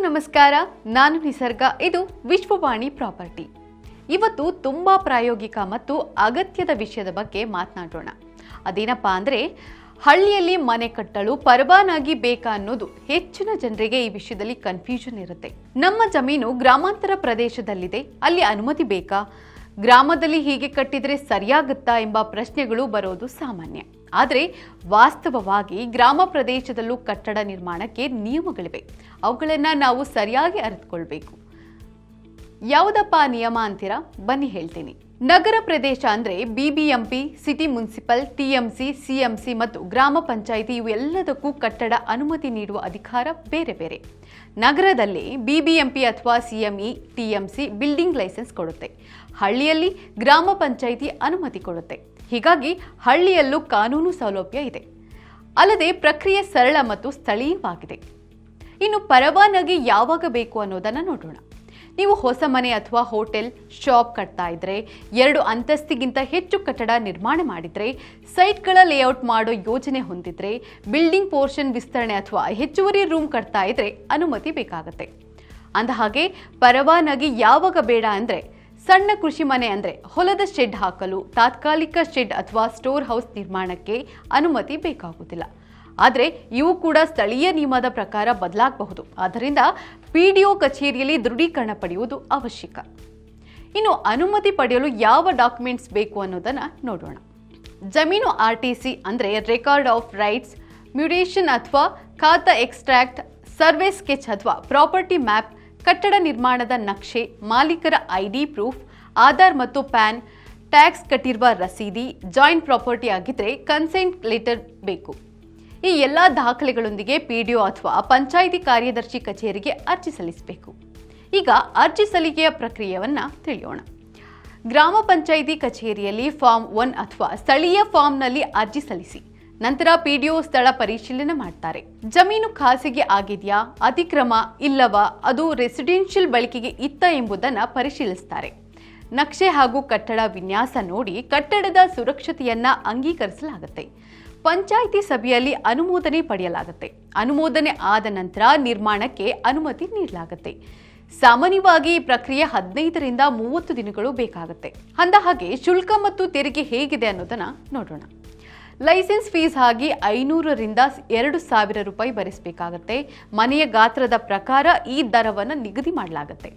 ನಮಸ್ಕಾರ. ನಾನು ನಿಸರ್ಗ, ಇದು ವಿಶ್ವವಾಣಿ ಪ್ರಾಪರ್ಟಿ. ಇವತ್ತು ತುಂಬ ಪ್ರಾಯೋಗಿಕ ಮತ್ತು ಅಗತ್ಯದ ವಿಷಯದ ಬಗ್ಗೆ ಮಾತನಾಡೋಣ. ಅದೇನಪ್ಪ ಅಂದರೆ, ಹಳ್ಳಿಯಲ್ಲಿ ಮನೆ ಕಟ್ಟಲು ಪರವಾನಾಗಿ ಬೇಕಾ ಅನ್ನೋದು ಹೆಚ್ಚಿನ ಜನರಿಗೆ ಈ ವಿಷಯದಲ್ಲಿ ಕನ್ಫ್ಯೂಷನ್ ಇರುತ್ತೆ. ನಮ್ಮ ಜಮೀನು ಗ್ರಾಮಾಂತರ ಪ್ರದೇಶದಲ್ಲಿದೆ, ಅಲ್ಲಿ ಅನುಮತಿ ಬೇಕಾ? ಗ್ರಾಮದಲ್ಲಿ ಹೀಗೆ ಕಟ್ಟಿದರೆ ಸರಿಯಾಗುತ್ತಾ ಎಂಬ ಪ್ರಶ್ನೆಗಳು ಬರೋದು ಸಾಮಾನ್ಯ. ಆದರೆ ವಾಸ್ತವವಾಗಿ ಗ್ರಾಮ ಪ್ರದೇಶದಲ್ಲೂ ಕಟ್ಟಡ ನಿರ್ಮಾಣಕ್ಕೆ ನಿಯಮಗಳಿವೆ. ಅವುಗಳನ್ನು ನಾವು ಸರಿಯಾಗಿ ಅರಿತುಕೊಳ್ಬೇಕು. ಯಾವುದಪ್ಪ ನಿಯಮ ಅಂತೀರಾ? ಬನ್ನಿ ಹೇಳ್ತೀನಿ. ನಗರ ಪ್ರದೇಶ ಅಂದರೆ BBMP city municipal TMC CMC ಮತ್ತು ಗ್ರಾಮ ಪಂಚಾಯಿತಿ ಇವು ಎಲ್ಲದಕ್ಕೂ ಕಟ್ಟಡ ಅನುಮತಿ ನೀಡುವ ಅಧಿಕಾರ ಬೇರೆ ಬೇರೆ. ನಗರದಲ್ಲಿ ಬಿಬಿಎಂಪಿ ಅಥವಾ ಸಿಎಂಇ ಟಿಎಂಸಿ ಬಿಲ್ಡಿಂಗ್ ಲೈಸೆನ್ಸ್ ಕೊಡುತ್ತೆ. ಹಳ್ಳಿಯಲ್ಲಿ ಗ್ರಾಮ ಪಂಚಾಯಿತಿ ಅನುಮತಿ ಕೊಡುತ್ತೆ. ಹೀಗಾಗಿ ಹಳ್ಳಿಯಲ್ಲೂ ಕಾನೂನು ಸೌಲಭ್ಯ ಇದೆ. ಅಲ್ಲದೆ ಪ್ರಕ್ರಿಯೆ ಸರಳ ಮತ್ತು ಸ್ಥಳೀಯವಾಗಿದೆ. ಇನ್ನು ಪರವಾನಗಿ ಯಾವಾಗ ಬೇಕು ಅನ್ನೋದನ್ನು ನೋಡೋಣ. ನೀವು ಹೊಸ ಮನೆ ಅಥವಾ ಹೋಟೆಲ್ ಶಾಪ್ ಕಟ್ತಾ ಇದ್ರೆ, ಎರಡು ಅಂತಸ್ತಿಗಿಂತ ಹೆಚ್ಚು ಕಟ್ಟಡ ನಿರ್ಮಾಣ ಮಾಡಿದ್ರೆ, ಸೈಟ್ಗಳ ಲೇಔಟ್ ಮಾಡೋ ಯೋಜನೆ ಹೊಂದಿದ್ರೆ ಬಿಲ್ಡಿಂಗ್ ಪೋರ್ಷನ್ ವಿಸ್ತರಣೆ ಅಥವಾ ಹೆಚ್ಚುವರಿ ರೂಮ್ ಕಟ್ತಾ ಇದ್ರೆ ಅನುಮತಿ ಬೇಕಾಗುತ್ತೆ. ಅಂದಹಾಗೆ ಪರವಾನಗಿ ಯಾವಾಗ ಬೇಡ ಅಂದ್ರೆ, ಸಣ್ಣ ಕೃಷಿ ಮನೆ ಅಂದ್ರೆ ಹೊಲದ ಶೆಡ್ ಹಾಕಲು, ತಾತ್ಕಾಲಿಕ ಶೆಡ್ ಅಥವಾ ಸ್ಟೋರ್ ಹೌಸ್ ನಿರ್ಮಾಣಕ್ಕೆ ಅನುಮತಿ ಬೇಕಾಗುವುದಿಲ್ಲ ಆದರೆ ಇವು ಕೂಡ ಸ್ಥಳೀಯ ನಿಯಮದ ಪ್ರಕಾರ ಬದಲಾಗಬಹುದು. ಆದ್ದರಿಂದ ಪಿಡಿಒ ಕಚೇರಿಯಲ್ಲಿ ದೃಢೀಕರಣ ಪಡೆಯುವುದು ಅವಶ್ಯಕ. ಇನ್ನು ಅನುಮತಿ ಪಡೆಯಲು ಯಾವ ಡಾಕ್ಯುಮೆಂಟ್ಸ್ ಬೇಕು ಅನ್ನೋದನ್ನು ನೋಡೋಣ. ಜಮೀನು ಆರ್ ಟಿ ಸಿ ಅಂದರೆ ರೆಕಾರ್ಡ್ ಆಫ್ ರೈಟ್ಸ್, ಮ್ಯೂಟೇಷನ್ ಅಥವಾ ಖಾತಾ ಎಕ್ಸ್ಟ್ರಾಕ್ಟ್, ಸರ್ವೆ ಸ್ಕೆಚ್ ಅಥವಾ ಪ್ರಾಪರ್ಟಿ ಮ್ಯಾಪ್, ಕಟ್ಟಡ ನಿರ್ಮಾಣದ ನಕ್ಷೆ, ಮಾಲೀಕರ ಐ ಡಿ ಪ್ರೂಫ್, ಆಧಾರ್ ಮತ್ತು ಪ್ಯಾನ್, ಟ್ಯಾಕ್ಸ್ ಕಟ್ಟಿರುವ ರಸೀದಿ, ಜಾಯಿಂಟ್ ಪ್ರಾಪರ್ಟಿ ಆಗಿದ್ದರೆ ಕನ್ಸೆಂಟ್ ಲೆಟರ್ ಬೇಕು. ಈ ಎಲ್ಲ ದಾಖಲೆಗಳೊಂದಿಗೆ ಪಿಡಿಒ ಅಥವಾ ಪಂಚಾಯಿತಿ ಕಾರ್ಯದರ್ಶಿ ಕಚೇರಿಗೆ ಅರ್ಜಿ ಸಲ್ಲಿಸಬೇಕು. ಈಗ ಅರ್ಜಿ ಸಲ್ಲಿಕೆಯ ಪ್ರಕ್ರಿಯೆಯನ್ನು ತಿಳಿಯೋಣ. ಗ್ರಾಮ ಪಂಚಾಯಿತಿ ಕಚೇರಿಯಲ್ಲಿ ಫಾರ್ಮ್ ಒನ್ ಅಥವಾ ಸ್ಥಳೀಯ ಫಾರ್ಮ್ನಲ್ಲಿ ಅರ್ಜಿ ಸಲ್ಲಿಸಿ, ನಂತರ ಪಿಡಿಒ ಸ್ಥಳ ಪರಿಶೀಲನೆ ಮಾಡ್ತಾರೆ. ಜಮೀನು ಖಾಸಗಿ ಆಗಿದೆಯಾ, ಅತಿಕ್ರಮ ಇಲ್ಲವಾ, ಅದು ರೆಸಿಡೆನ್ಷಿಯಲ್ ಬಳಕೆಗೆ ಇತ್ತ ಎಂಬುದನ್ನು ಪರಿಶೀಲಿಸ್ತಾರೆ. ನಕ್ಷೆ ಹಾಗೂ ಕಟ್ಟಡ ವಿನ್ಯಾಸ ನೋಡಿ ಕಟ್ಟಡದ ಸುರಕ್ಷತೆಯನ್ನು ಅಂಗೀಕರಿಸಲಾಗುತ್ತೆ. ಪಂಚಾಯಿತಿ ಸಭೆಯಲ್ಲಿ ಅನುಮೋದನೆ ಪಡೆಯಲಾಗುತ್ತೆ. ಅನುಮೋದನೆ ಆದ ನಂತರ ನಿರ್ಮಾಣಕ್ಕೆ ಅನುಮತಿ ನೀಡಲಾಗುತ್ತೆ. ಸಾಮಾನ್ಯವಾಗಿ ಈ ಪ್ರಕ್ರಿಯೆ ಹದಿನೈದರಿಂದ ಮೂವತ್ತು ದಿನಗಳು ಬೇಕಾಗುತ್ತೆ. ಅಂದ ಹಾಗೆ ಶುಲ್ಕ ಮತ್ತು ತೆರಿಗೆ ಹೇಗಿದೆ ಅನ್ನೋದನ್ನ ನೋಡೋಣ. ಲೈಸೆನ್ಸ್ ಫೀಸ್ ಆಗಿ ಐನೂರರಿಂದ ಎರಡು ಸಾವಿರ ರೂಪಾಯಿ ಭರಿಸಬೇಕಾಗತ್ತೆ. ಮನೆಯ ಗಾತ್ರದ ಪ್ರಕಾರ ಈ ದರವನ್ನು ನಿಗದಿ ಮಾಡಲಾಗುತ್ತೆ.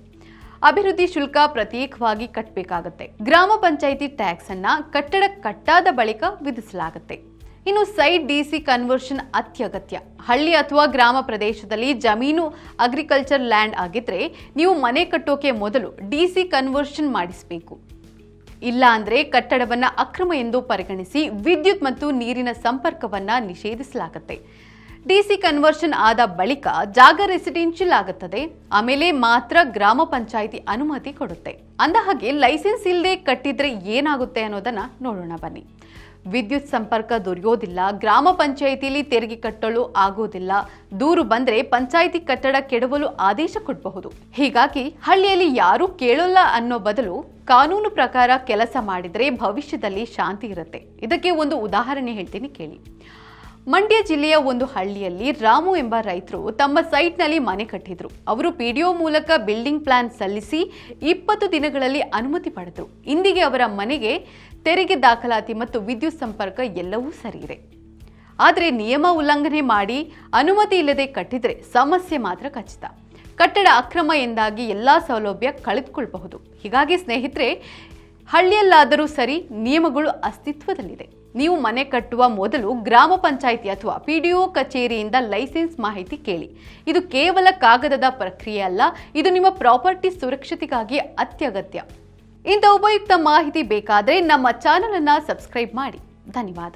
ಅಭಿವೃದ್ಧಿ ಶುಲ್ಕ ಪ್ರತ್ಯೇಕವಾಗಿ ಕಟ್ಟಬೇಕಾಗತ್ತೆ ಗ್ರಾಮ ಪಂಚಾಯಿತಿ ಟ್ಯಾಕ್ಸ್ ಅನ್ನ ಕಟ್ಟಡ ಕಟ್ಟಾದ ಬಳಿಕ ವಿಧಿಸಲಾಗುತ್ತೆ. ಇನ್ನು ಸೈಡ್ ಡಿಸಿ ಕನ್ವರ್ಷನ್ ಅತ್ಯಗತ್ಯ. ಹಳ್ಳಿ ಅಥವಾ ಗ್ರಾಮ ಪ್ರದೇಶದಲ್ಲಿ ಜಮೀನು ಅಗ್ರಿಕಲ್ಚರ್ ಲ್ಯಾಂಡ್ ಆಗಿದ್ರೆ ನೀವು ಮನೆ ಕಟ್ಟೋಕೆ ಮೊದಲು ಡಿಸಿ ಕನ್ವರ್ಷನ್ ಮಾಡಿಸಬೇಕು. ಇಲ್ಲ ಅಂದ್ರೆ ಕಟ್ಟಡವನ್ನ ಅಕ್ರಮ ಎಂದು ಪರಿಗಣಿಸಿ ವಿದ್ಯುತ್ ಮತ್ತು ನೀರಿನ ಸಂಪರ್ಕವನ್ನ ನಿಷೇಧಿಸಲಾಗುತ್ತೆ. ಡಿಸಿ ಕನ್ವರ್ಷನ್ ಆದ ಬಳಿಕ ಜಾಗ ರೆಸಿಡೆನ್ಷಿಯಲ್ ಆಗುತ್ತದೆ. ಆಮೇಲೆ ಮಾತ್ರ ಗ್ರಾಮ ಪಂಚಾಯಿತಿ ಅನುಮತಿ ಕೊಡುತ್ತೆ. ಅಂದ ಹಾಗೆ ಲೈಸೆನ್ಸ್ ಇಲ್ಲದೆ ಕಟ್ಟಿದ್ರೆ ಏನಾಗುತ್ತೆ ಅನ್ನೋದನ್ನ ನೋಡೋಣ ಬನ್ನಿ. ವಿದ್ಯುತ್ ಸಂಪರ್ಕ ದೊರೆಯೋದಿಲ್ಲ. ಗ್ರಾಮ ಪಂಚಾಯಿತಿಯಲ್ಲಿ ತೆರಿಗೆ ಕಟ್ಟಲು ಆಗೋದಿಲ್ಲ ದೂರು ಬಂದ್ರೆ ಪಂಚಾಯಿತಿ ಕಟ್ಟಡ ಕೆಡವಲು ಆದೇಶ ಕೊಡಬಹುದು. ಹೀಗಾಗಿ ಹಳ್ಳಿಯಲ್ಲಿ ಯಾರೂ ಕೇಳೋಲ್ಲ ಅನ್ನೋ ಬದಲು ಕಾನೂನು ಪ್ರಕಾರ ಕೆಲಸ ಮಾಡಿದ್ರೆ ಭವಿಷ್ಯದಲ್ಲಿ ಶಾಂತಿ ಇರುತ್ತೆ. ಇದಕ್ಕೆ ಒಂದು ಉದಾಹರಣೆ ಹೇಳ್ತೀನಿ ಕೇಳಿ. ಮಂಡ್ಯ ಜಿಲ್ಲೆಯ ಒಂದು ಹಳ್ಳಿಯಲ್ಲಿ ರಾಮು ಎಂಬ ರೈತರು ತಮ್ಮ ಸೈಟ್ನಲ್ಲಿ ಮನೆ ಕಟ್ಟಿದ್ರು. ಅವರು ಪಿಡಿಒ ಮೂಲಕ ಬಿಲ್ಡಿಂಗ್ ಪ್ಲಾನ್ ಸಲ್ಲಿಸಿ ಇಪ್ಪತ್ತು ದಿನಗಳಲ್ಲಿ ಅನುಮತಿ ಪಡೆದರು. ಇಂದಿಗೆ ಅವರ ಮನೆಗೆ ತೆರಿಗೆ ದಾಖಲಾತಿ ಮತ್ತು ವಿದ್ಯುತ್ ಸಂಪರ್ಕ ಎಲ್ಲವೂ ಸರಿಯಿದೆ. ಆದರೆ ನಿಯಮ ಉಲ್ಲಂಘನೆ ಮಾಡಿ ಅನುಮತಿ ಇಲ್ಲದೆ ಕಟ್ಟಿದರೆ ಸಮಸ್ಯೆ ಮಾತ್ರ ಖಚಿತ. ಕಟ್ಟಡ ಅಕ್ರಮ ಎಂದಾಗಿ ಎಲ್ಲ ಸೌಲಭ್ಯ ಕಳೆದುಕೊಳ್ಳಬಹುದು ಹೀಗಾಗಿ ಸ್ನೇಹಿತರೆ, ಹಳ್ಳಿಯಲ್ಲಾದರೂ ಸರಿ ನಿಯಮಗಳು ಅಸ್ತಿತ್ವದಲ್ಲಿದೆ. ನೀವು ಮನೆ ಕಟ್ಟುವ ಮೊದಲು ಗ್ರಾಮ ಪಂಚಾಯಿತಿ ಅಥವಾ ಪಿ ಡಿ ಒ ಕಚೇರಿಯಿಂದ ಲೈಸೆನ್ಸ್ ಮಾಹಿತಿ ಕೇಳಿ. ಇದು ಕೇವಲ ಕಾಗದದ ಪ್ರಕ್ರಿಯೆ ಅಲ್ಲ, ಇದು ನಿಮ್ಮ ಪ್ರಾಪರ್ಟಿ ಸುರಕ್ಷತೆಗಾಗಿ ಅತ್ಯಗತ್ಯ. ಇಂಥ ಉಪಯುಕ್ತ ಮಾಹಿತಿ ಬೇಕಾದರೆ ನಮ್ಮ ಚಾನಲನ್ನು ಸಬ್ಸ್ಕ್ರೈಬ್ ಮಾಡಿ. ಧನ್ಯವಾದ.